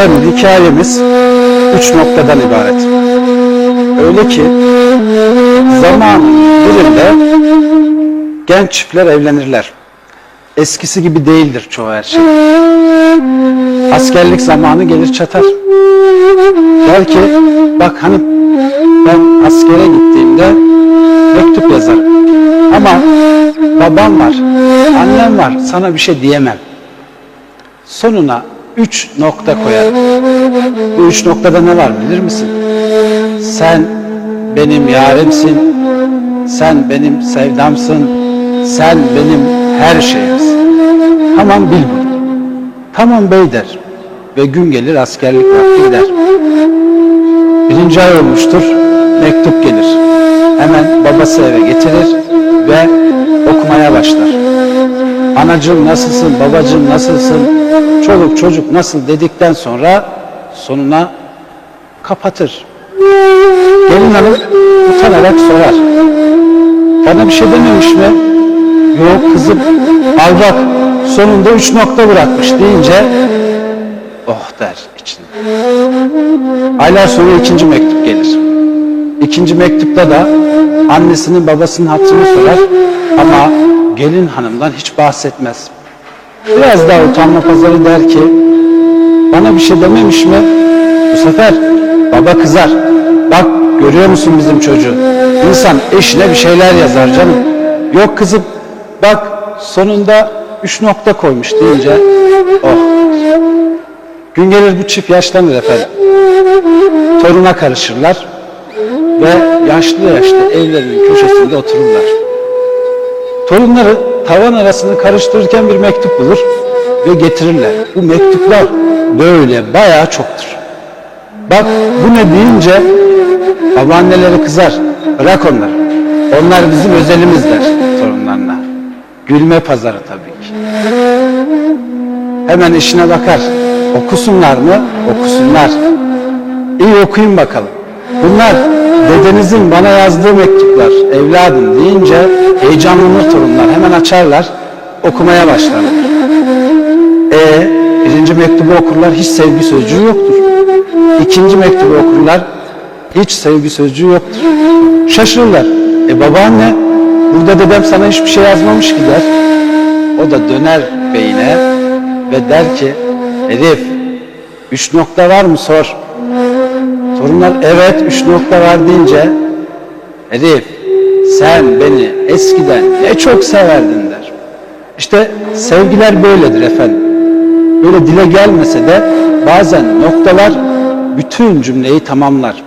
Efendim hikayemiz üç noktadan ibaret. Öyle ki zaman birinde genç çiftler evlenirler. Eskisi gibi değildir çoğu her şey. Askerlik zamanı gelir çatar. Der ki bak hanım ben askere gittiğimde mektup yazarım. Ama babam var, annem var sana bir şey diyemem. Sonuna üç nokta koyar. Bu üç noktada ne var bilir misin? Sen benim yarimsin, sen benim sevdamsın, sen benim her şeyimsin. Tamam bil bunu. Tamam bey der ve gün gelir askerlik vakti gider. Birinci ay olmuştur, mektup gelir. Hemen babası eve getirir ve okumaya başlar. Anacığım nasılsın, babacığım nasılsın, çoluk çocuk nasıl dedikten sonra sonuna kapatır. Gelin hanım utanarak sorar. Bana bir şey dememiş mi? Yok kızım, al bak sonunda üç nokta bırakmış deyince oh der içinde. Aylar sonra ikinci mektup gelir. İkinci mektupta da annesinin babasının hatırını sorar ama gelin hanımdan hiç bahsetmez. Biraz daha utanma pazarı der ki bana bir şey dememiş mi? Bu sefer baba kızar. Bak görüyor musun bizim çocuğu? İnsan eşine bir şeyler yazar canım. Yok kızım bak sonunda üç nokta koymuş deyince oh. Gün gelir bu çift yaşlanır efendim. Toruna karışırlar ve yaşlı yaşlı evlerinin köşesinde otururlar. Torunları tavan arasını karıştırırken bir mektup bulur ve getirirler. Bu mektuplar böyle bayağı çoktur. Bak bu ne deyince babaanneleri kızar. Bırak onları. Onlar bizim özelimiz der torunlarına. Gülme pazarı tabii ki. Hemen işine bakar. Okusunlar mı? Okusunlar. İyi okuyun bakalım. Bunlar dedenizin bana yazdığı mektuplar evladım deyince heyecanlanır torunlar. Hemen açarlar, okumaya başlarlar. E birinci mektubu okurlar, hiç sevgi sözcüğü yoktur. İkinci mektubu okurlar, hiç sevgi sözcüğü yoktur. Şaşırırlar. E babaanne, burada dedem sana hiçbir şey yazmamış ki der. O da döner beyine ve der ki, Elif, üç nokta var mı sor. Torunlar evet üç nokta var deyince Elif sen beni eskiden ne çok severdin der. İşte sevgiler böyledir efendim. Böyle dile gelmese de bazen noktalar bütün cümleyi tamamlar.